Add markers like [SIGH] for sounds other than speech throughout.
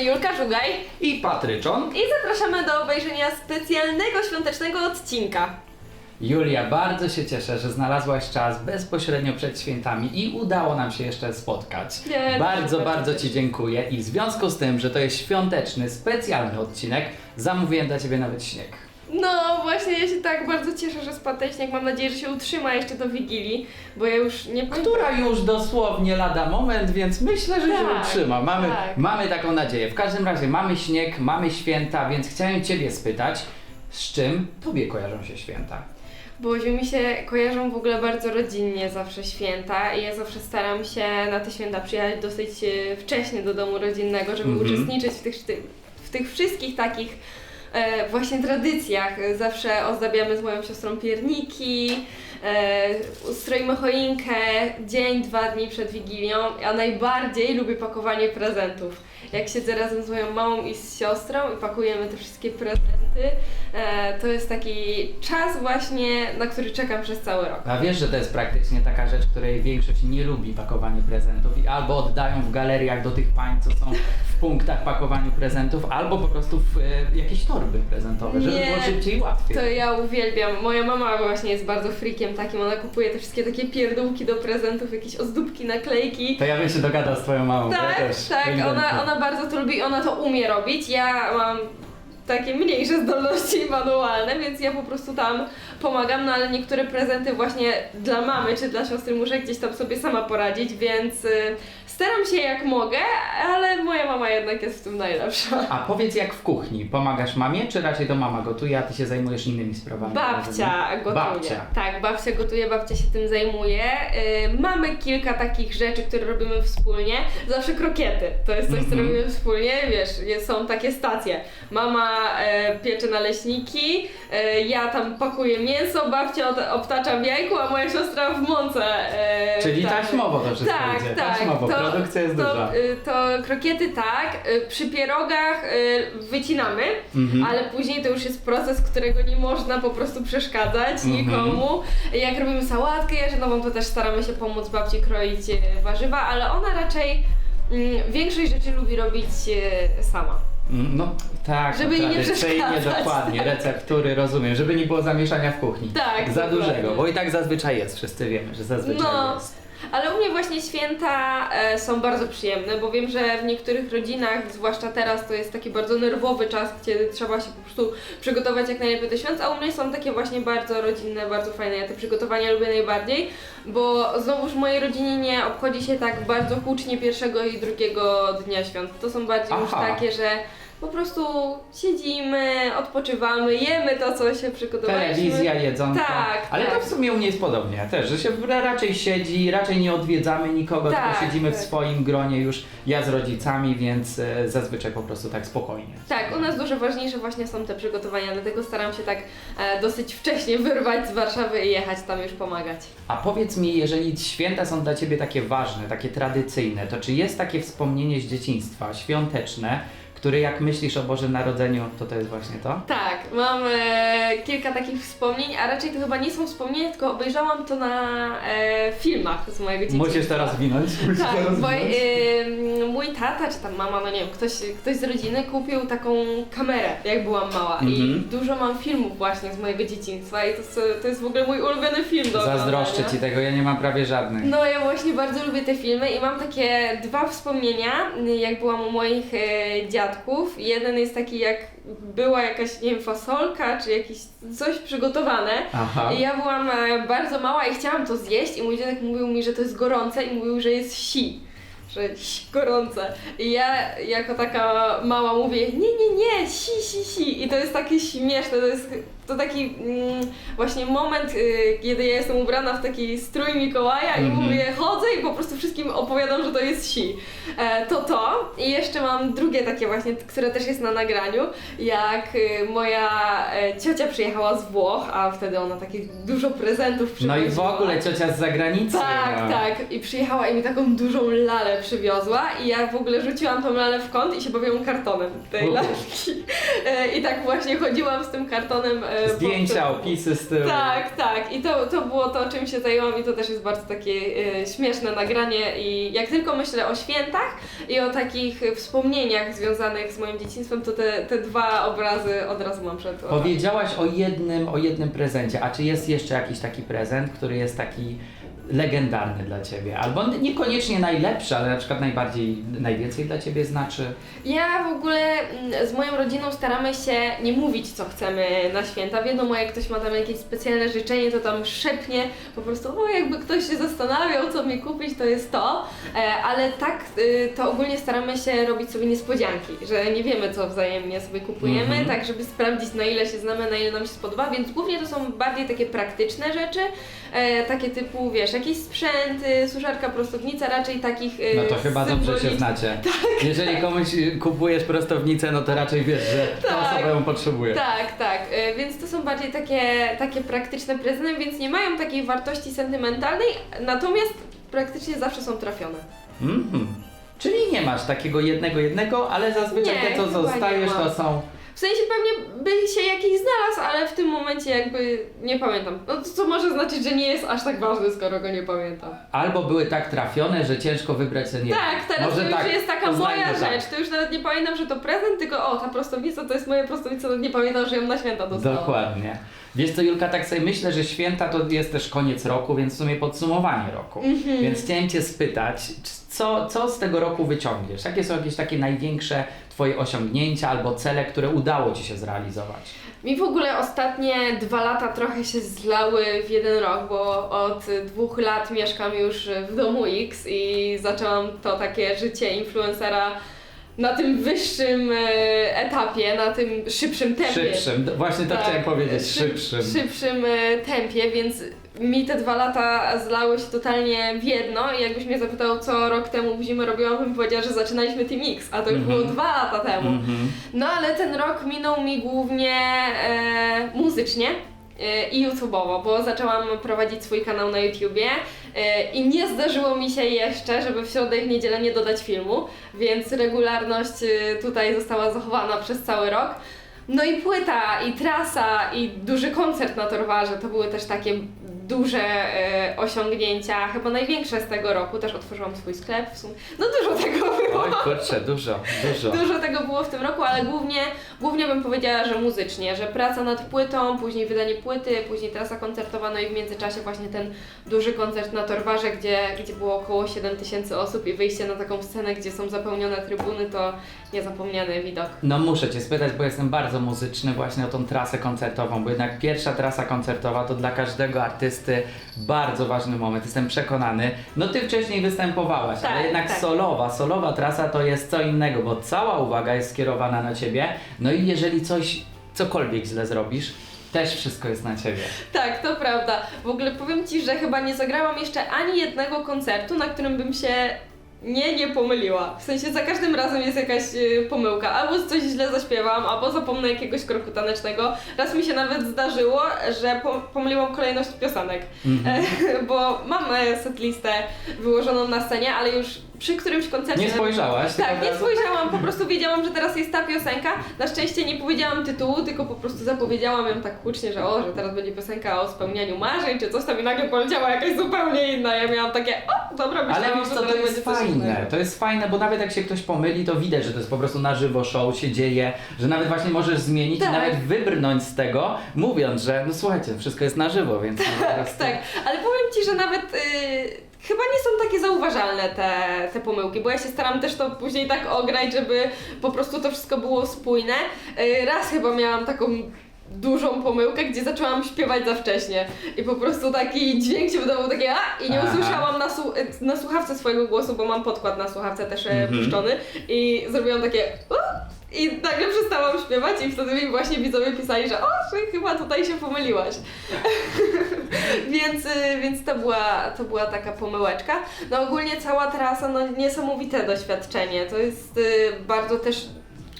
strony Julka Żugaj I Patryczon. i zapraszamy do obejrzenia specjalnego świątecznego odcinka. Julia, bardzo się cieszę, że znalazłaś czas bezpośrednio przed świętami i udało nam się jeszcze spotkać. Nie, bardzo bardzo Ci dziękuję i w związku z tym, że to jest świąteczny, specjalny odcinek, zamówiłem dla Ciebie nawet śnieg. No właśnie, ja się tak bardzo cieszę, że spadł ten śnieg. Mam nadzieję, że się utrzyma jeszcze do Wigilii, bo ja już nie pamiętam. Która już dosłownie lada moment, więc myślę, że się Tak, utrzyma. Mamy, tak. mamy taką nadzieję. W każdym razie mamy śnieg, mamy święta, więc chciałem Ciebie spytać, z czym Tobie kojarzą się święta? Bo mi się kojarzą w ogóle bardzo rodzinnie zawsze święta i ja zawsze staram się na te święta przyjechać dosyć e, wcześnie do domu rodzinnego, żeby Mhm. uczestniczyć w tych, w tych wszystkich takich e, właśnie tradycjach. Zawsze ozdabiamy z moją siostrą pierniki, e, ustroimy choinkę dzień, dwa dni przed Wigilią, a najbardziej lubię pakowanie prezentów. Jak siedzę razem z moją mamą i z siostrą i pakujemy te wszystkie prezenty, e, to jest taki czas właśnie, na który czekam przez cały rok. A wiesz, że to jest praktycznie taka rzecz, której większość nie lubi pakowanie prezentów i albo oddają w galeriach do tych pań, co są w punktach pakowaniu prezentów, albo po prostu w e, jakieś torby prezentowe, żeby Nie, było szybciej i łatwiej. To ja uwielbiam. Moja mama właśnie jest bardzo freakiem takim, ona kupuje te wszystkie takie pierdółki do prezentów, jakieś ozdóbki, naklejki. To ja bym się dogadał z twoją mamą. Tak, ja też, tak, ona, ona bardzo to lubi, ona to umie robić. Ja mam takie mniejsze zdolności [LAUGHS] manualne, więc ja po prostu tam pomagam, no ale niektóre prezenty właśnie dla mamy czy dla siostry muszę gdzieś tam sobie sama poradzić, więc y, staram się jak mogę, ale moja mama jednak jest w tym najlepsza. A powiedz jak w kuchni, pomagasz mamie, czy raczej to mama gotuje, a ty się zajmujesz innymi sprawami? Babcia gotuje. Babcia. Tak, babcia gotuje, babcia się tym zajmuje. Yy, mamy kilka takich rzeczy, które robimy wspólnie. Zawsze krokiety. To jest coś, co Mhm. robimy wspólnie. Wiesz, są takie stacje. Mama e, piecze naleśniki, e, ja tam pakuję mięso, babcia od- obtacza w jajku, a moja siostra w mące. E, Czyli tak. taśmowo to wszystko Tak, idzie. tak. Taśmowo, produkcja jest to, duża. y, To krokiety tak, y, przy pierogach y, wycinamy, Mhm. ale później to już jest proces, którego nie można po prostu przeszkadzać Mhm. nikomu. Jak robimy sałatkę jarzynową, to też staramy się pomóc babci kroić y, warzywa, ale ona raczej mm, większość rzeczy lubi robić y, sama. No tak, Żeby jej nie tradycyjnie przeszkadzać. dokładnie, receptury, rozumiem, żeby nie było zamieszania w kuchni. Tak, Za dokładnie. dużego, bo i tak zazwyczaj jest, wszyscy wiemy, że zazwyczaj No. jest. Ale u mnie właśnie święta e, są bardzo przyjemne, bo wiem, że w niektórych rodzinach, zwłaszcza teraz, to jest taki bardzo nerwowy czas, gdzie trzeba się po prostu przygotować jak najlepiej do świąt, a u mnie są takie właśnie bardzo rodzinne, bardzo fajne. Ja te przygotowania lubię najbardziej, bo znowuż w mojej rodzinie nie obchodzi się tak bardzo hucznie pierwszego i drugiego dnia świąt. To są bardziej już Aha. takie, że po prostu siedzimy, odpoczywamy, jemy to, co się przygotowaliśmy. Telewizja, jedzonko. Tak, Ale tak. to w sumie u mnie jest podobnie też, że się raczej siedzi, raczej nie odwiedzamy nikogo, Tak, tylko siedzimy w tak. swoim gronie już, ja z rodzicami, więc e, zazwyczaj po prostu tak spokojnie. Tak, u nas dużo ważniejsze właśnie są te przygotowania, dlatego staram się tak e, dosyć wcześnie [LAUGHS] wyrwać z Warszawy i jechać tam już pomagać. A powiedz mi, jeżeli święta są dla Ciebie takie ważne, takie tradycyjne, to czy jest takie wspomnienie z dzieciństwa, świąteczne, które jak myślisz o Bożym Narodzeniu, to to jest właśnie to? Tak, mam e, kilka takich wspomnień, a raczej to chyba nie są wspomnienia, tylko obejrzałam to na e, filmach z mojego dzieciństwa. Musisz to rozwinąć. Musisz to Tak, bo e, mój tata, czy tam mama, no nie wiem, ktoś, ktoś z rodziny kupił taką kamerę, jak byłam mała i Mhm. dużo mam filmów właśnie z mojego dzieciństwa i to, to jest w ogóle mój ulubiony film do Zazdroszczę oglądania. Ci tego, ja nie mam prawie żadnych. No ja właśnie bardzo lubię te filmy i mam takie dwa wspomnienia, jak byłam u moich e, Jeden jest taki jak była jakaś, nie wiem, fasolka czy jakieś coś przygotowane. Aha. I ja byłam e, bardzo mała i chciałam to zjeść i mój dziadek mówił mi, że to jest gorące i mówił, że jest si. Że gorące. I ja jako taka mała mówię, nie, nie, nie, si, si, si. I to jest takie śmieszne, to jest to taki mm, właśnie moment, y, kiedy ja jestem ubrana w taki strój Mikołaja i Mhm. mówię, chodzę i po prostu wszystkim opowiadam, że to jest si. E, to to. I jeszcze mam drugie takie właśnie, które też jest na nagraniu, jak y, moja e, ciocia przyjechała z Włoch, a wtedy ona takich dużo prezentów No i w ogóle ciocia z zagranicy. Tak, no. tak. I przyjechała i mi taką dużą lalę przywiozła i ja w ogóle rzuciłam tą lalę w kąt i się bawiłam kartonem tej U. lalki. E, I tak właśnie chodziłam z tym kartonem e, Zdjęcia, po- opisy z tyłu. Tak, tak. I to, to było to, czym się zajęłam i to też jest bardzo takie e, śmieszne nagranie i jak tylko myślę o świętach i o takich wspomnieniach związanych z moim dzieciństwem, to te, te dwa obrazy od razu mam przed oczami. Powiedziałaś o jednym, o jednym prezencie, a czy jest jeszcze jakiś taki prezent, który jest taki legendarny dla Ciebie? Albo niekoniecznie najlepszy, ale na przykład najbardziej, najwięcej dla Ciebie znaczy? Ja w ogóle mm, z moją rodziną staramy się nie mówić, co chcemy na święta. Wiadomo, jak ktoś ma tam jakieś specjalne życzenie, to tam szepnie po prostu, o jakby ktoś się zastanawiał, co mi kupić, to jest to. E, ale tak, y, to ogólnie staramy się robić sobie niespodzianki, że nie wiemy, co wzajemnie sobie kupujemy, Mhm. tak żeby sprawdzić, na ile się znamy, na ile nam się spodoba, więc głównie to są bardziej takie praktyczne rzeczy, e, takie typu, wiesz, jakieś sprzęty, suszarka, prostownica, raczej takich e, No to chyba dobrze się symbolicznych- znacie. [LAUGHS] Jeżeli komuś y, kupujesz prostownicę, no to raczej wiesz, że ta Tak. osoba ją potrzebuje. Tak, tak. Y, Więc to są bardziej takie, takie praktyczne prezenty, więc nie mają takiej wartości sentymentalnej, natomiast praktycznie zawsze są trafione. Mhm. Czyli nie masz takiego jednego jednego, ale zazwyczaj Nie, te co chyba nie zostajesz to mam. są... W sensie pewnie by się jakiś znalazł, ale w tym momencie jakby nie pamiętam. No to co może znaczyć, że nie jest aż tak ważny, skoro go nie pamiętam. Albo były tak trafione, że ciężko wybrać ten jeden. Tak, teraz Może to już tak, jest taka moja tak. rzecz. To już nawet nie pamiętam, że to prezent, tylko o, ta prostownica to jest moja prostownica, nawet nie pamiętam, że ją na święta dostałam. Dokładnie. Wiesz co Julka, tak sobie myślę, że święta to jest też koniec roku, więc w sumie podsumowanie roku. Mhm. Więc chciałem Cię spytać, co, co z tego roku wyciągniesz? Jakie są jakieś takie największe Twoje osiągnięcia albo cele, które udało Ci się zrealizować? Mi w ogóle ostatnie dwa lata trochę się zlały w jeden rok, bo od dwóch lat mieszkam już w domu X i zaczęłam to takie życie influencera na tym wyższym e, etapie, na tym szybszym tempie. Szybszym, d- właśnie to Tak, chciałem powiedzieć, szyb- szybszym. szybszym e, tempie, więc mi te dwa lata zlały się totalnie w jedno i jakbyś mnie zapytał, co rok temu w zimę robiłam, bym powiedziała, że zaczynaliśmy Team X, a to już Mhm. było dwa lata temu. Mhm. No ale ten rok minął mi głównie e, muzycznie i YouTube'owo, bo zaczęłam prowadzić swój kanał na YouTubie e, i nie zdarzyło mi się jeszcze, żeby w środę i w niedzielę nie dodać filmu, więc regularność e, tutaj została zachowana przez cały rok. No i płyta, i trasa, i duży koncert na Torwarze to były też takie duże e, osiągnięcia, chyba największe z tego roku. Też otworzyłam swój sklep w sumie. No dużo tego było. Oj kurczę, dużo, dużo. [LAUGHS] Dużo tego było w tym roku, ale głównie, głównie bym powiedziała, że muzycznie, że praca nad płytą, później wydanie płyty, później trasa koncertowa, no i w międzyczasie właśnie ten duży koncert na Torwarze, gdzie, gdzie było około 7 tysięcy osób i wyjście na taką scenę, gdzie są zapełnione trybuny, to niezapomniany widok. No muszę Cię spytać, bo jestem bardzo muzyczny właśnie o tą trasę koncertową, bo jednak pierwsza trasa koncertowa to dla każdego artysty bardzo ważny moment, jestem przekonany. No Ty wcześniej występowałaś, Tak, ale jednak tak. solowa, solowa trasa to jest co innego, bo cała uwaga jest skierowana na Ciebie, no i jeżeli coś, cokolwiek źle zrobisz, też wszystko jest na Ciebie. Tak, to prawda. W ogóle powiem Ci, że chyba nie zagrałam jeszcze ani jednego koncertu, na którym bym się nie, nie pomyliła. W sensie za każdym razem jest jakaś y, pomyłka. Albo coś źle zaśpiewam, albo zapomnę jakiegoś kroku tanecznego. Raz mi się nawet zdarzyło, że po, pomyliłam kolejność piosenek. Mhm. E, [LAUGHS] bo mam e, setlistę wyłożoną na scenie, ale już przy którymś koncercie... Nie spojrzałaś? Tak, nie spojrzałam, po prostu wiedziałam, że teraz jest ta piosenka. Na szczęście nie powiedziałam tytułu, tylko po prostu zapowiedziałam ją tak hucznie, że o, że teraz będzie piosenka o spełnianiu marzeń, czy coś tam i nagle poleciała jakaś zupełnie inna. Ja miałam takie, o, dobra, myślałam, Ale wiesz co, to teraz jest fajne, to jest fajne, bo nawet jak się ktoś pomyli, to widać, że to jest po prostu na żywo show, się dzieje, że nawet właśnie możesz zmienić Tak. i nawet wybrnąć z tego, mówiąc, że no słuchajcie, wszystko jest na żywo, więc [LAUGHS] po prostu... Tak, ale powiem Ci, że nawet y, chyba nie są takie zauważalne te, te pomyłki, bo ja się staram też to później tak ograć, żeby po prostu to wszystko było spójne. Y, raz chyba miałam taką dużą pomyłkę, gdzie zaczęłam śpiewać za wcześnie i po prostu taki dźwięk się wydawał takie a i nie usłyszałam na, su- na słuchawce swojego głosu, bo mam podkład na słuchawce też e, Mhm. puszczony i zrobiłam takie! I nagle przestałam śpiewać i wtedy mi właśnie widzowie pisali, że o, że chyba tutaj się pomyliłaś. [LAUGHS] więc, y, więc to była, to była taka pomyłeczka. No ogólnie cała trasa, no niesamowite doświadczenie. To jest y, bardzo też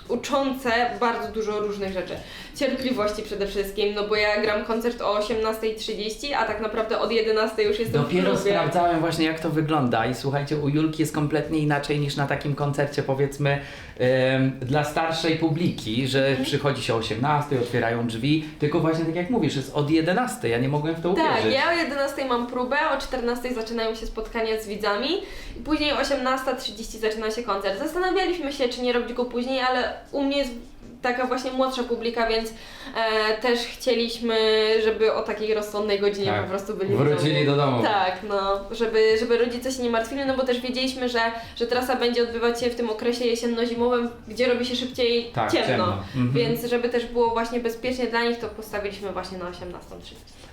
uczące bardzo dużo różnych rzeczy. Cierpliwości przede wszystkim, no bo ja gram koncert o 18.30, a tak naprawdę od 11.00 już jestem w Dopiero klubie. sprawdzałem właśnie jak to wygląda i słuchajcie, u Julki jest kompletnie inaczej niż na takim koncercie powiedzmy em, dla starszej publiki, że Mhm. przychodzi się o 18, otwierają drzwi, tylko właśnie tak jak mówisz, jest od 11, ja nie mogłem w to Tak, uwierzyć. ja o 11 mam próbę, o 14 zaczynają się spotkania z widzami i później o 18.30 zaczyna się koncert. Zastanawialiśmy się, czy nie robić go później, ale u mnie jest taka właśnie młodsza publika, więc e, też chcieliśmy, żeby o takiej rozsądnej godzinie Tak. po prostu byli w Wrócili do domu. Tak, no, żeby, żeby rodzice się nie martwili, no bo też wiedzieliśmy, że, że trasa będzie odbywać się w tym okresie jesienno-zimowym, gdzie robi się szybciej Tak, ciemno. ciemno. Mhm. Więc żeby też było właśnie bezpiecznie dla nich, to postawiliśmy właśnie na 18.30.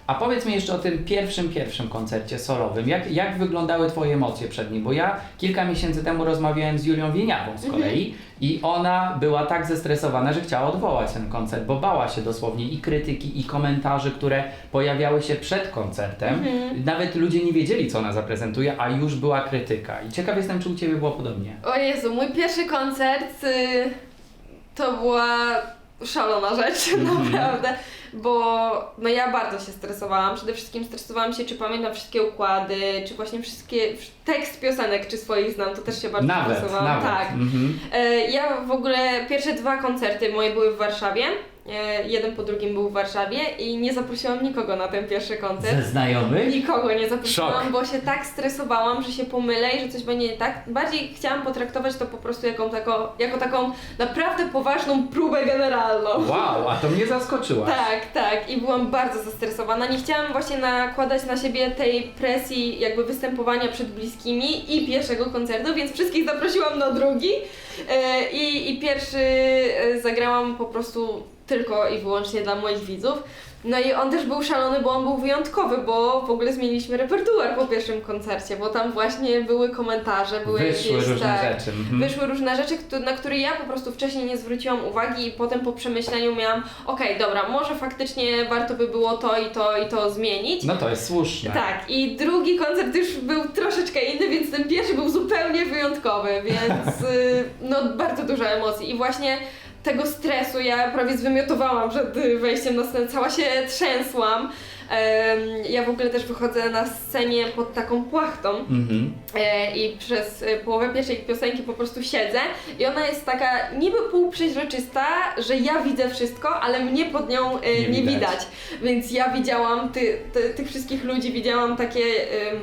A powiedz mi jeszcze o tym pierwszym, pierwszym koncercie solowym. Jak, jak wyglądały Twoje emocje przed nim? Bo ja kilka miesięcy temu rozmawiałem z Julią Wieniawą z kolei i ona była tak zestresowana, że chciała odwołać ten koncert, bo bała się dosłownie i krytyki, i komentarzy, które pojawiały się przed koncertem. Nawet ludzie nie wiedzieli, co ona zaprezentuje, a już była krytyka. I ciekaw jestem, czy u Ciebie było podobnie. O Jezu, mój pierwszy koncert y, to była szalona rzecz, [LAUGHS] Mhm. naprawdę, bo no ja bardzo się stresowałam. Przede wszystkim stresowałam się, czy pamiętam wszystkie układy, czy właśnie wszystkie, tekst piosenek, czy swoich znam, to też się bardzo Nawet, stresowałam. nawet. Tak. Mhm. E, Ja w ogóle pierwsze dwa koncerty moje były w Warszawie. E, Jeden po drugim był w Warszawie i nie zaprosiłam nikogo na ten pierwszy koncert. Ze znajomych? Nikogo nie zaprosiłam, Szok. bo się tak stresowałam, że się pomylę i że coś będzie nie tak. Bardziej chciałam potraktować to po prostu jako, tako, jako taką naprawdę poważną próbę generalną. Wow, a to mnie zaskoczyła. Tak, tak. I byłam bardzo zestresowana. Nie chciałam właśnie nakładać na siebie tej presji jakby występowania przed bliskimi i pierwszego koncertu, więc wszystkich zaprosiłam na drugi. E, I, i pierwszy e, zagrałam po prostu tylko i wyłącznie dla moich widzów. No i on też był szalony, bo on był wyjątkowy, bo w ogóle zmieniliśmy repertuar po pierwszym koncercie, bo tam właśnie były komentarze, były Wyszły jakieś, różne tak, rzeczy. Mhm. Wyszły różne rzeczy, na które ja po prostu wcześniej nie zwróciłam uwagi i potem po przemyśleniu miałam, okej, dobra, może faktycznie warto by było to i to i to zmienić. No to jest słuszne. Tak, i drugi koncert już był troszeczkę inny, więc ten pierwszy był zupełnie wyjątkowy, więc y, no bardzo dużo emocji i właśnie tego stresu ja prawie zwymiotowałam przed y, wejściem na scenę, cała się trzęsłam. Ja w ogóle też wychodzę na scenie pod taką płachtą, Mhm. E, i przez e, połowę pierwszej piosenki po prostu siedzę i ona jest taka niby półprzeźroczysta, że ja widzę wszystko, ale mnie pod nią e, Nie nie, widać. widać. Więc ja widziałam ty, ty, tych wszystkich ludzi, widziałam takie,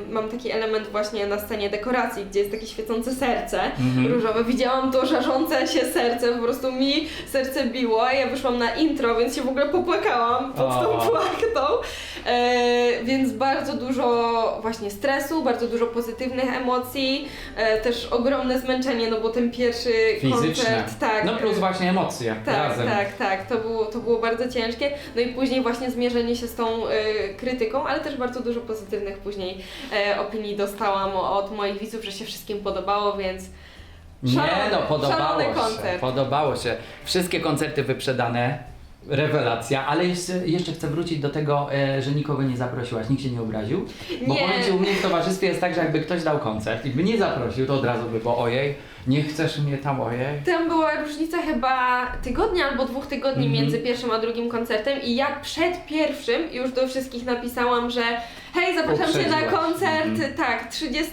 mam taki element właśnie na scenie dekoracji, gdzie jest takie świecące serce Mhm. różowe. Widziałam to żarzące się serce, po prostu mi serce biło, ja wyszłam na intro, więc się w ogóle popłakałam pod tą płachtą. E, więc bardzo dużo właśnie stresu, bardzo dużo pozytywnych emocji, e, też ogromne zmęczenie, no bo ten pierwszy Fizyczne. koncert, tak. No plus właśnie emocje tak, razem. tak, tak, to było, to było bardzo ciężkie. No i później właśnie zmierzenie się z tą e, krytyką, ale też bardzo dużo pozytywnych później e, opinii dostałam od moich widzów, że się wszystkim podobało, więc Nie Szalony- no, podobało szalony się. koncert. Podobało się. Wszystkie koncerty wyprzedane. Rewelacja, ale jeszcze, jeszcze chcę wrócić do tego, e, że nikogo nie zaprosiłaś, nikt się nie obraził. Bo Nie. powiem Ci, u mnie w towarzystwie jest tak, że jakby ktoś dał koncert i by nie zaprosił, to od razu by było ojej, nie chcesz mnie tam, ojej. Tam była różnica chyba tygodnia albo dwóch tygodni Mhm. między pierwszym a drugim koncertem i ja przed pierwszym już do wszystkich napisałam, że hej, zapraszam się na Uprzedziłaś. koncert, Mhm. tak, 30.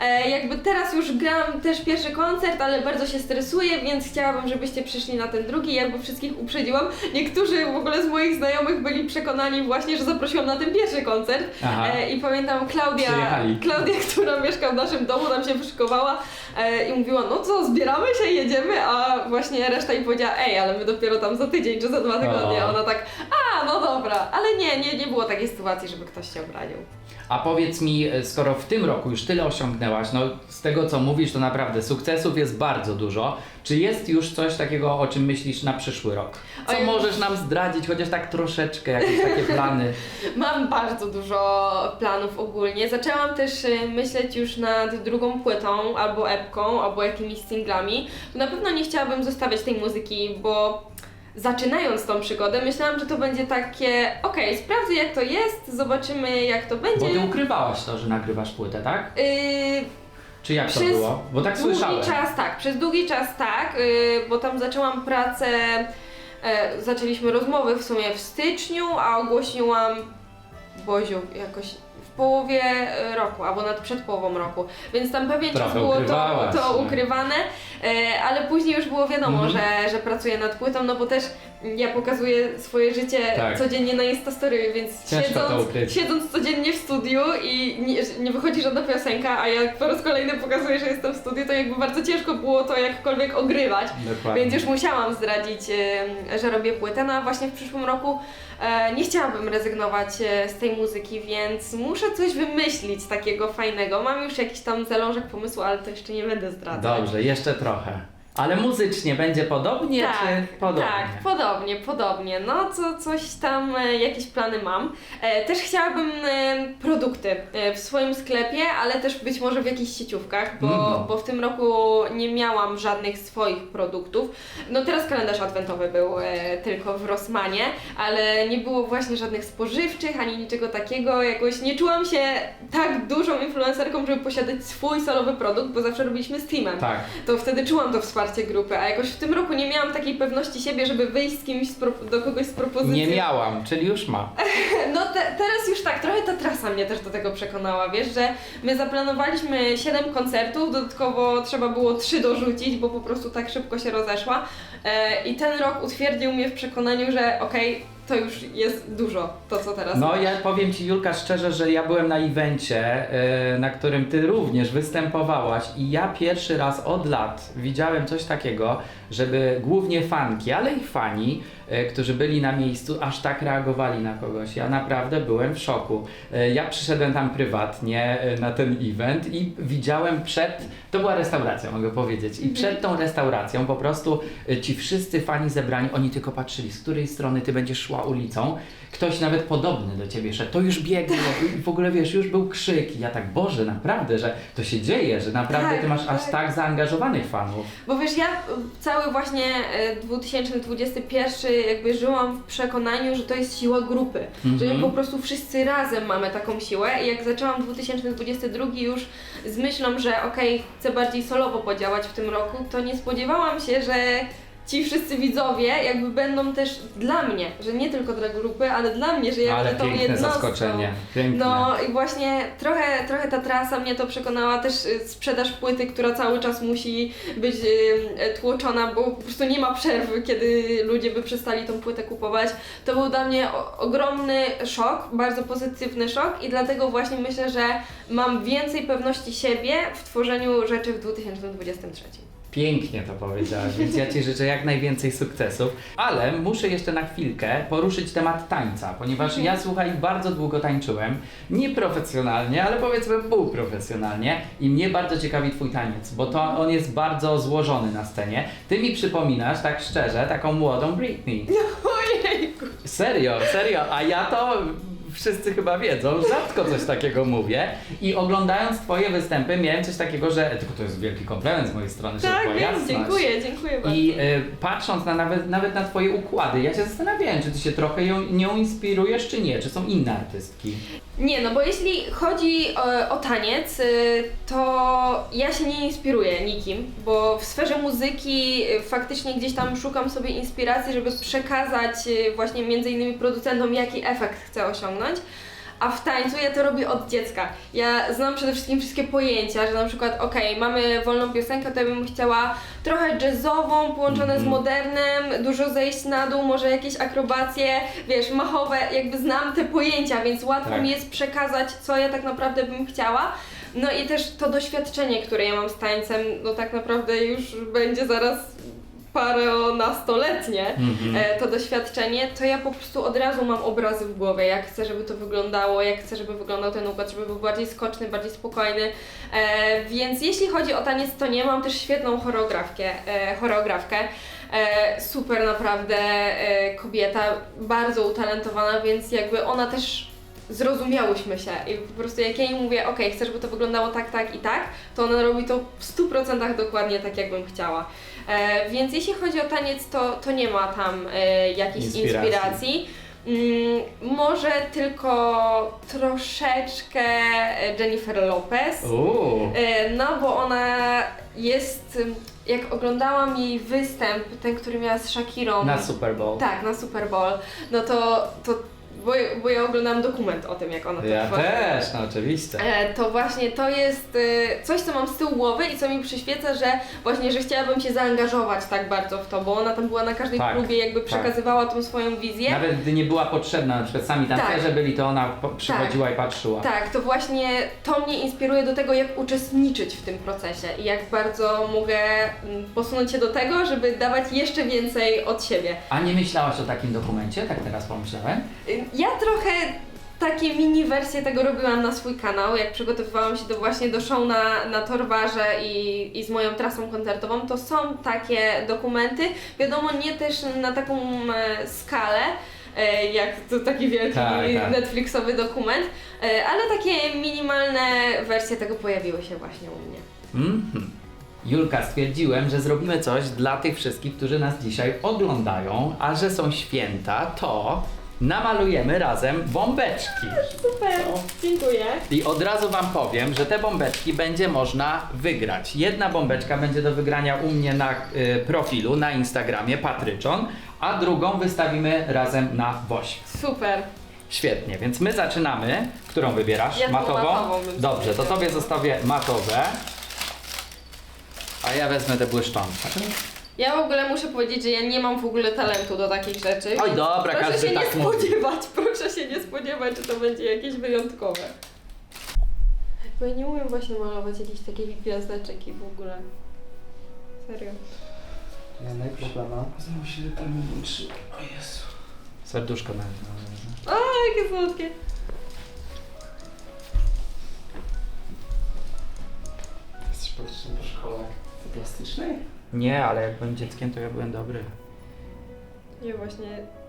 E, jakby teraz już gram też pierwszy koncert, ale bardzo się stresuję, więc chciałabym, żebyście przyszli na ten drugi. Jakby wszystkich uprzedziłam. Niektórzy w ogóle z moich znajomych byli przekonani właśnie, że zaprosiłam na ten pierwszy koncert. Aha. E, I pamiętam Klaudia, Przyjechali. Klaudia, która mieszka w naszym domu, tam się wyszykowała e, i mówiła, no co, zbieramy się, jedziemy, a właśnie reszta im powiedziała, ej, ale my dopiero tam za tydzień czy za dwa tygodnie. A Ona tak, a, no dobra, ale nie, nie, nie było takiej sytuacji, żeby ktoś się obraził. A powiedz mi, e, skoro w tym roku już tyle osiągnęłaś, no z tego co mówisz, to naprawdę sukcesów jest bardzo dużo. Czy jest już coś takiego, o czym myślisz na przyszły rok? Co Oj. możesz nam zdradzić, chociaż tak troszeczkę, jakieś takie [LAUGHS] plany? Mam bardzo dużo planów ogólnie. Zaczęłam też y, myśleć już nad drugą płytą, albo epką, albo jakimiś singlami. Na pewno nie chciałabym zostawiać tej muzyki, bo zaczynając tą przygodę, myślałam, że to będzie takie, okej, sprawdzę jak to jest, zobaczymy jak to będzie. Bo ty ukrywałaś to, że nagrywasz płytę, tak? Yy, Czy jak to Przez było? Bo tak długi słyszałem. czas tak, przez długi czas tak, yy, bo tam zaczęłam pracę, e, zaczęliśmy rozmowy w sumie w styczniu, a ogłosiłam Boziu jakoś w połowie e, roku, albo nawet przed połową roku, więc tam pewien czas Trochę było to, ukrywałaś, to nie? ukrywane, ale później już było wiadomo, Mhm. że, że pracuję nad płytą, no bo też ja pokazuję swoje życie Tak. codziennie na Instastory, więc siedząc, siedząc codziennie w studiu i nie, nie wychodzi żadna piosenka, a ja po raz kolejny pokazuję, że jestem w studiu, to jakby bardzo ciężko było to jakkolwiek ogrywać. Dokładnie. Więc już musiałam zdradzić, e, że robię płytę, no a właśnie w przyszłym roku e, nie chciałabym rezygnować e, z tej muzyki, więc muszę coś wymyślić takiego fajnego. Mam już jakiś tam zalążek pomysłu, ale to jeszcze nie będę zdradzać. Dobrze, jeszcze trochę. 上海。Ale muzycznie będzie podobnie, czy podobnie? Tak, podobnie, podobnie. No, co, coś tam, e, jakieś plany mam. E, też chciałabym e, produkty e, w swoim sklepie, ale też być może w jakichś sieciówkach, bo, Mhm. bo w tym roku nie miałam żadnych swoich produktów. No teraz kalendarz adwentowy był e, tylko w Rossmanie, ale nie było właśnie żadnych spożywczych, ani niczego takiego. Jakoś nie czułam się tak dużą influencerką, żeby posiadać swój solowy produkt, bo zawsze robiliśmy z teamem Tak. to wtedy czułam to wsparcie grupy, a jakoś w tym roku nie miałam takiej pewności siebie, żeby wyjść z kimś do kogoś z propozycją. Nie miałam, czyli już ma. [LAUGHS] No te, teraz już tak, trochę ta trasa mnie też do tego przekonała, wiesz, że my zaplanowaliśmy 7 koncertów, dodatkowo trzeba było 3 dorzucić, bo po prostu tak szybko się rozeszła e, i ten rok utwierdził mnie w przekonaniu, że okej, to już jest dużo, to co teraz No masz. ja powiem Ci Julka szczerze, że ja byłem na evencie, yy, na którym Ty również występowałaś i ja pierwszy raz od lat widziałem coś takiego, żeby głównie fanki, ale i fani, yy, którzy byli na miejscu, aż tak reagowali na kogoś. Ja naprawdę byłem w szoku. Yy, ja przyszedłem tam prywatnie yy, na ten event i widziałem przed, to była restauracja mogę powiedzieć, i przed tą restauracją po prostu yy, ci wszyscy fani zebrani, oni tylko patrzyli, z której strony Ty będziesz szła ulicą, ktoś nawet podobny do ciebie szedł, to już biegnie i w ogóle wiesz, już był krzyk i ja tak, Boże, naprawdę, że to się dzieje, że naprawdę Tak, ty masz aż tak. tak zaangażowanych fanów. Bo wiesz, ja cały właśnie e, 2021 jakby żyłam w przekonaniu, że to jest siła grupy. Że Mhm. my po prostu wszyscy razem mamy taką siłę i jak zaczęłam 2022 już z myślą, że okej, chcę bardziej solowo podziałać w tym roku, to nie spodziewałam się, że ci wszyscy widzowie jakby będą też dla mnie, że nie tylko dla grupy, ale dla mnie, że jakby Ale tą piękne jednostką. zaskoczenie, piękne. No i właśnie trochę, trochę ta trasa mnie to przekonała, też y, sprzedaż płyty, która cały czas musi być y, tłoczona, bo po prostu nie ma przerwy, kiedy ludzie by przestali tą płytę kupować. To był dla mnie o, ogromny szok, bardzo pozytywny szok i dlatego właśnie myślę, że mam więcej pewności siebie w tworzeniu rzeczy w 2023. Pięknie to powiedziałaś, więc ja Ci życzę jak najwięcej sukcesów. Ale muszę jeszcze na chwilkę poruszyć temat tańca, ponieważ ja słuchaj, bardzo długo tańczyłem. Nieprofesjonalnie, ale powiedzmy półprofesjonalnie i mnie bardzo ciekawi Twój taniec, bo to on jest bardzo złożony na scenie. Ty mi przypominasz, tak szczerze, taką młodą Britney. [LAUGHS] Ojejku! Serio, serio, a ja to wszyscy chyba wiedzą, rzadko coś takiego mówię i oglądając Twoje występy miałem coś takiego, że tylko to jest wielki komplement z mojej strony, że Tak, wiem, jasność. dziękuję, dziękuję bardzo. I y, patrząc na nawet, nawet na Twoje układy, ja się zastanawiałem, czy Ty się trochę ją, nią inspirujesz, czy nie, czy są inne artystki. Nie, no bo jeśli chodzi o, o taniec, y, to ja się nie inspiruję nikim, bo w sferze muzyki y, faktycznie gdzieś tam szukam sobie inspiracji, żeby przekazać właśnie między innymi producentom, jaki efekt chcę osiągnąć. A w tańcu ja to robię od dziecka. Ja znam przede wszystkim wszystkie pojęcia, że na przykład, okej, mamy wolną piosenkę, to ja bym chciała trochę jazzową, połączone z Mhm. modernem, dużo zejść na dół, może jakieś akrobacje, wiesz, machowe, jakby znam te pojęcia, więc łatwo Tak. mi jest przekazać, co ja tak naprawdę bym chciała. No i też to doświadczenie, które ja mam z tańcem, no tak naprawdę już będzie zaraz paronastoletnie Mhm. e, to doświadczenie, to ja po prostu od razu mam obrazy w głowie, jak chcę, żeby to wyglądało, jak chcę, żeby wyglądał ten układ, żeby był bardziej skoczny, bardziej spokojny. E, więc jeśli chodzi o taniec, to nie mam też świetną choreografkę. E, choreografkę. E, super naprawdę e, kobieta, bardzo utalentowana, więc jakby ona też zrozumiałyśmy się i po prostu jak ja jej mówię, ok, chcę, żeby to wyglądało tak, tak i tak, to ona robi to w 100% dokładnie tak, jakbym chciała. E, więc jeśli chodzi o taniec, to, to nie ma tam e, jakichś Inspiracji. inspiracji. Mm, może tylko troszeczkę Jennifer Lopez. E, No, bo ona jest, jak oglądałam jej występ, ten, który miała z Shakirą. Na Super Bowl. Tak, na Super Bowl, no to, to bo, bo ja oglądałam dokument o tym, jak ona to Ja też, no oczywiście. E, to właśnie to jest e, coś, co mam z tyłu głowy i co mi przyświeca, że właśnie, że chciałabym się zaangażować tak bardzo w to, bo ona tam była na każdej Tak, próbie, jakby tak. przekazywała tą swoją wizję. Nawet gdy nie była potrzebna, na przykład sami tancerze Tak. byli, to ona po- przychodziła i patrzyła. Tak, to właśnie to mnie inspiruje do tego, jak uczestniczyć w tym procesie i jak bardzo mogę mm, posunąć się do tego, żeby dawać jeszcze więcej od siebie. A nie myślałaś o takim dokumencie? Tak teraz pomyślałem. Y, Ja trochę takie mini wersje tego robiłam na swój kanał, jak przygotowywałam się do właśnie do show na, na Torwarze i, i z moją trasą koncertową, to są takie dokumenty, wiadomo nie też na taką e, skalę, e, jak to taki wielki Tak, tak. Netflixowy dokument, e, ale takie minimalne wersje tego pojawiły się właśnie u mnie. Mhm. Julka, stwierdziłem, że zrobimy coś dla tych wszystkich, którzy nas dzisiaj oglądają, a że są święta, to namalujemy razem bombeczki. Super, dziękuję. I od razu Wam powiem, że te bombeczki będzie można wygrać. Jedna bombeczka będzie do wygrania u mnie na y, profilu na Instagramie Patryczon, a drugą wystawimy razem na WOŚ. Super. Świetnie, więc my zaczynamy. Którą wybierasz? Ja tą matową bym Dobrze, to sobie Tobie zostawię matowe. A ja wezmę te błyszczące. Ja w ogóle muszę powiedzieć, że ja nie mam w ogóle talentu do takich rzeczy. Oj, dobra, proszę każdy się tak nie mówi. spodziewać, [LAUGHS] proszę się nie spodziewać, że to będzie jakieś wyjątkowe. Bo ja nie umiem właśnie malować jakichś takich gwiazdeczek i w ogóle. Serio. Ja najpierw plama. Znowu się tam łączy. O Jezu. Serduszko nawet. O, jakie słodkie. Jesteś faktycznie po szkole plastycznej? Nie, ale jak byłem dzieckiem, to ja byłem dobry. Nie, właśnie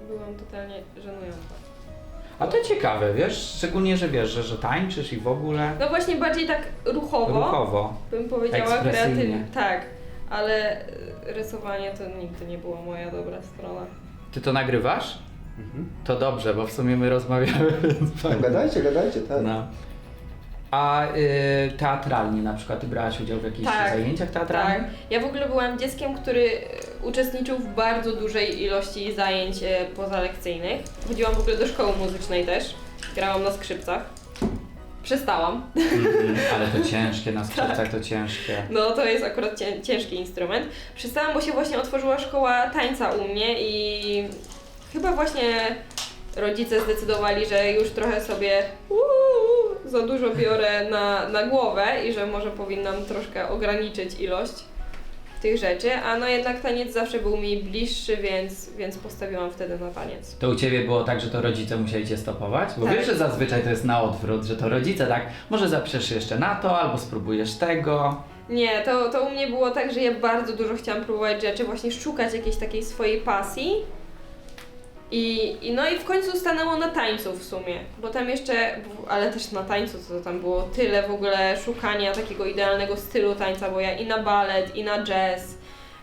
byłam totalnie żenująca. A to ciekawe, wiesz? Szczególnie, że wiesz, że, że tańczysz i w ogóle No właśnie bardziej tak ruchowo, ruchowo. bym powiedziała Ekspresyjnie. kreatywnie. Tak, ale y, rysowanie to nigdy nie była moja dobra strona. Ty to nagrywasz? Mhm. To dobrze, bo w sumie my rozmawiamy, więc No, gadajcie, gadajcie, tak. No. A y, teatralnie na przykład, ty brałaś udział w jakichś Tak, zajęciach teatralnych? Tak. Ja w ogóle byłam dzieckiem, który e, uczestniczył w bardzo dużej ilości zajęć e, pozalekcyjnych. Chodziłam w ogóle do szkoły muzycznej też. Grałam na skrzypcach. Przestałam. Mhm, ale to [LAUGHS] ciężkie, na skrzypcach Tak. to ciężkie. No to jest akurat cię, ciężki instrument. Przestałam, bo się właśnie otworzyła szkoła tańca u mnie i chyba właśnie rodzice zdecydowali, że już trochę sobie uuu, za dużo biorę na, na głowę i że może powinnam troszkę ograniczyć ilość tych rzeczy, a no jednak taniec zawsze był mi bliższy, więc, więc postawiłam wtedy na taniec. To u Ciebie było tak, że to rodzice musieli Cię stopować? Bo Tak. wiesz, że zazwyczaj to jest na odwrót, że to rodzice tak, może zapiszesz się jeszcze na to, albo spróbujesz tego. Nie, to, to u mnie było tak, że ja bardzo dużo chciałam próbować rzeczy, właśnie szukać jakiejś takiej swojej pasji. I, i no i w końcu stanęło na tańcu w sumie, bo tam jeszcze, ale też na tańcu, co tam było tyle w ogóle szukania takiego idealnego stylu tańca, bo ja i na balet, i na jazz,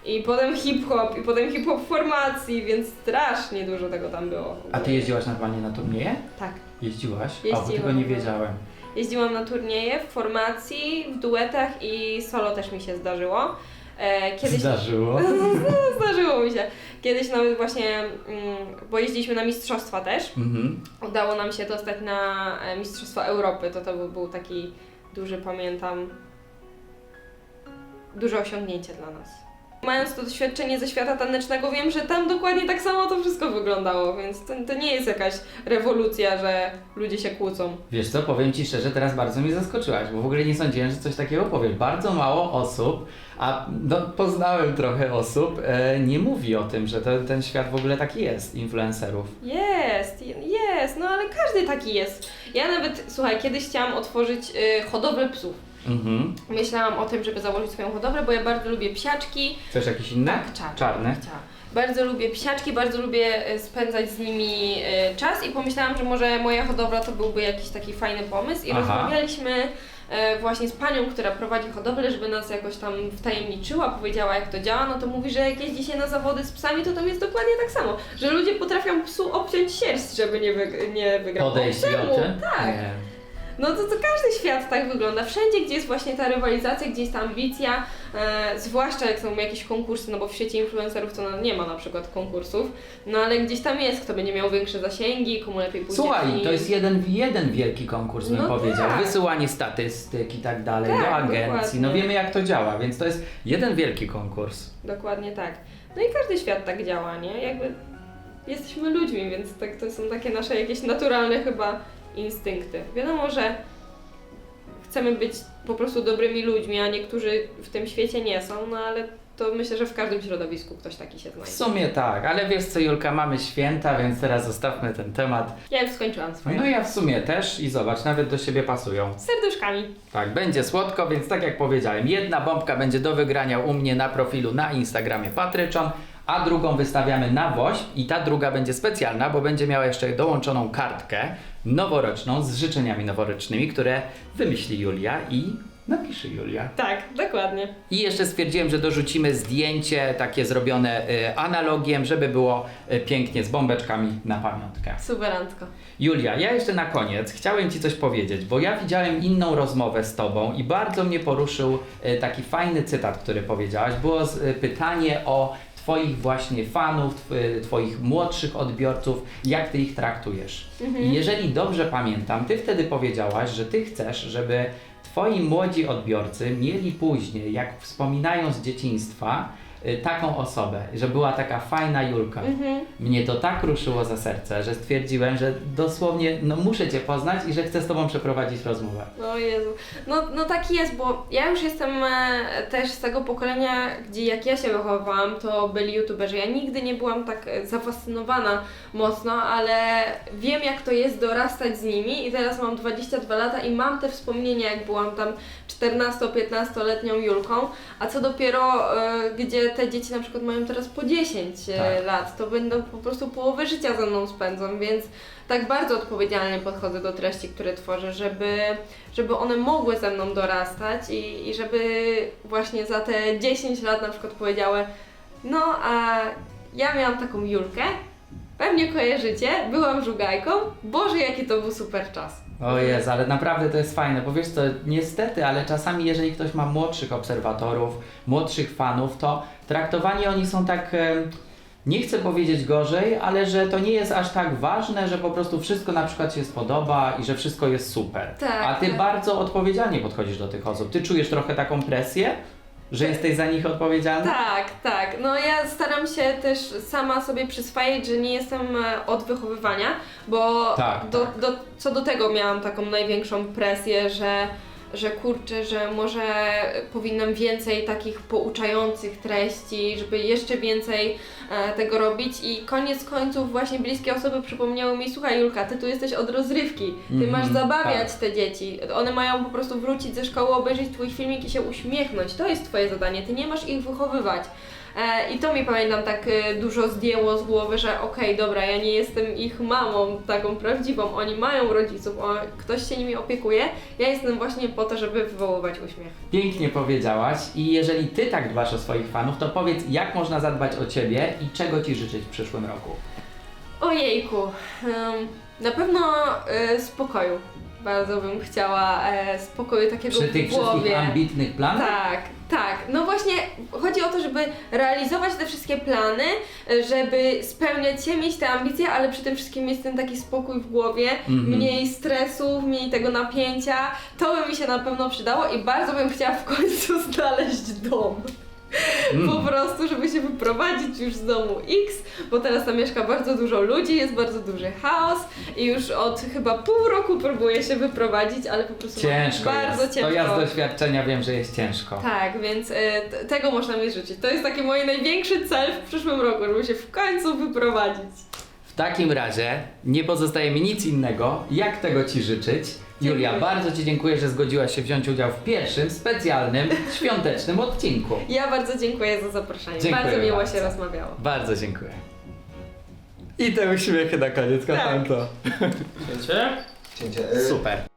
i potem hip-hop, i potem hip-hop w formacji, więc strasznie dużo tego tam było. A. Ty jeździłaś normalnie na turnieje? Tak. Jeździłaś? A, bo Jeździłam, tego nie no. wiedziałem. Jeździłam na turnieje w formacji, w duetach i solo też mi się zdarzyło. E, kiedyś Zdarzyło. [LAUGHS] Zdarzyło mi się. Kiedyś nawet właśnie, mm, bo jeździliśmy na mistrzostwa też, Mhm. udało nam się dostać na e, Mistrzostwa Europy, to to był, był taki duży, pamiętam, duże osiągnięcie dla nas. Mając to doświadczenie ze świata tanecznego, wiem, że tam dokładnie tak samo to wszystko wyglądało, więc to, to nie jest jakaś rewolucja, że ludzie się kłócą. Wiesz co, powiem Ci szczerze, teraz bardzo mnie zaskoczyłaś, bo w ogóle nie sądziłem, że coś takiego powiesz. Bardzo mało osób, a no, poznałem trochę osób, e, nie mówi o tym, że to, ten świat w ogóle taki jest, influencerów. Jest, jest, no ale każdy taki jest. Ja nawet, słuchaj, kiedyś chciałam otworzyć y, hodowlę psów. Mhm. Myślałam o tym, żeby założyć swoją hodowlę, bo ja bardzo lubię psiaczki. Chcesz jakieś inne? Tak, czarne. Czarne? Chciałam. Bardzo lubię psiaczki, bardzo lubię e, spędzać z nimi e, czas i pomyślałam, że może moja hodowla to byłby jakiś taki fajny pomysł i Aha. rozmawialiśmy e, właśnie z panią, która prowadzi hodowlę, żeby nas jakoś tam wtajemniczyła, powiedziała jak to działa, no to mówi, że jak jeździ się na zawody z psami, to tam jest dokładnie tak samo, że ludzie potrafią psu obciąć sierść, żeby nie, wyg- nie wygrał. Podejść i Czemu? oczy? Tak. Nie. No to, to każdy świat tak wygląda. Wszędzie, gdzie jest właśnie ta rywalizacja, gdzie jest ta ambicja, e, zwłaszcza jak są jakieś konkursy, no bo w świecie influencerów to no, nie ma na przykład konkursów, no ale gdzieś tam jest, kto będzie miał większe zasięgi, komu lepiej pójdzie Słuchaj, film. to jest jeden jeden wielki konkurs, bym No powiedział. tak. Wysyłanie statystyk i tak dalej Tak, do agencji. No dokładnie. wiemy jak to działa, więc to jest jeden wielki konkurs. Dokładnie tak. No i każdy świat tak działa, nie? Jakby jesteśmy ludźmi, więc tak, to są takie nasze jakieś naturalne chyba instynkty. Wiadomo, że chcemy być po prostu dobrymi ludźmi, a niektórzy w tym świecie nie są, no ale to myślę, że w każdym środowisku ktoś taki się W znajdzie. sumie tak, ale wiesz co Julka, mamy święta, więc teraz zostawmy ten temat. Ja już skończyłam swoje. No ja w sumie też i zobacz, nawet do siebie pasują. Z serduszkami. Tak, będzie słodko, więc tak jak powiedziałem, jedna bombka będzie do wygrania u mnie na profilu na Instagramie Patryczon, a drugą wystawiamy na woź i ta druga będzie specjalna, bo będzie miała jeszcze dołączoną kartkę noworoczną z życzeniami noworocznymi, które wymyśli Julia i napisze Julia. Tak, dokładnie. I jeszcze stwierdziłem, że dorzucimy zdjęcie takie zrobione y, analogiem, żeby było y, pięknie z bombeczkami na pamiątkę. Suwerantko. Julia, ja jeszcze na koniec chciałem Ci coś powiedzieć, bo ja widziałem inną rozmowę z Tobą i bardzo mnie poruszył e, taki fajny cytat, który powiedziałaś. Było z- pytanie o Twoich właśnie fanów, tw- Twoich młodszych odbiorców, jak Ty ich traktujesz. I jeżeli dobrze pamiętam, Ty wtedy powiedziałaś, że Ty chcesz, żeby Twoi młodzi odbiorcy mieli później, jak wspominają z dzieciństwa, taką osobę, że była taka fajna Julka. Mhm. Mnie to tak ruszyło za serce, że stwierdziłem, że dosłownie no, muszę Cię poznać i że chcę z Tobą przeprowadzić rozmowę. O Jezu. No, no tak jest, bo ja już jestem e, też z tego pokolenia, gdzie jak ja się wychowywałam, to byli youtuberzy. Ja nigdy nie byłam tak e, zafascynowana mocno, ale wiem jak to jest dorastać z nimi i teraz mam 22 lata i mam te wspomnienia, jak byłam tam 14-15-letnią Julką, a co dopiero, e, gdzie te dzieci na przykład mają teraz po 10 e, Tak. lat, to będą po prostu połowę życia ze mną spędzą, więc tak bardzo odpowiedzialnie podchodzę do treści, które tworzę, żeby, żeby one mogły ze mną dorastać i, i żeby właśnie za te 10 lat na przykład powiedziały no a ja miałam taką Julkę, pewnie kojarzycie, byłam żugajką, Boże jaki to był super czas. O jest, ale naprawdę to jest fajne, bo wiesz co, niestety, ale czasami jeżeli ktoś ma młodszych obserwatorów, młodszych fanów, to traktowani oni są tak, nie chcę powiedzieć gorzej, ale że to nie jest aż tak ważne, że po prostu wszystko na przykład się spodoba i że wszystko jest super. Tak, A Ty tak. bardzo odpowiedzialnie podchodzisz do tych osób. Ty czujesz trochę taką presję, że jesteś za nich odpowiedzialna? Tak, tak. No ja staram się też sama sobie przyswajać, że nie jestem e, od wychowywania, bo Tak, do, tak. Do, co do tego miałam taką największą presję, że, że kurczę, że może powinnam więcej takich pouczających treści, żeby jeszcze więcej e, tego robić. I koniec końców właśnie bliskie osoby przypomniały mi, słuchaj Julka, ty tu jesteś od rozrywki, ty Mhm, masz zabawiać tak. te dzieci, one mają po prostu wrócić ze szkoły, obejrzeć twój filmik i się uśmiechnąć, to jest twoje zadanie, ty nie masz ich wychowywać. E, I to mi pamiętam tak e, dużo zdjęło z głowy, że okej, dobra, ja nie jestem ich mamą taką prawdziwą, oni mają rodziców, ktoś się nimi opiekuje, ja jestem właśnie po to, żeby wywoływać uśmiech. Pięknie powiedziałaś i jeżeli Ty tak dbasz o swoich fanów, to powiedz jak można zadbać o Ciebie i czego Ci życzyć w przyszłym roku. Ojejku, na pewno e, spokoju. Bardzo bym chciała e, spokoju takiego Przy tych w głowie. wszystkich ambitnych planach? Tak, tak. No właśnie chodzi o to, żeby realizować te wszystkie plany, e, żeby spełniać się, mieć te ambicje, ale przy tym wszystkim jest ten taki spokój w głowie, Mhm. mniej stresu, mniej tego napięcia. To by mi się na pewno przydało i bardzo bym chciała w końcu [LAUGHS] znaleźć dom. Mm. Po prostu, żeby się wyprowadzić już z domu X, bo teraz tam mieszka bardzo dużo ludzi, jest bardzo duży chaos i już od chyba pół roku próbuję się wyprowadzić, ale po prostu Ciężko bardzo jest. ciężko. To ja z doświadczenia wiem, że jest ciężko. Tak, więc t- tego można mi życzyć. To jest taki mój największy cel w przyszłym roku, żeby się w końcu wyprowadzić. W takim razie nie pozostaje mi nic innego, jak tego Ci życzyć. Julia, bardzo Ci dziękuję, że zgodziłaś się wziąć udział w pierwszym specjalnym świątecznym odcinku. Ja bardzo dziękuję za zaproszenie. Dziękuję bardzo miło bardzo. się rozmawiało. Bardzo dziękuję. I te uśmiechy na koniec, kocham to. Wiecie? Cięcie. Y, Super.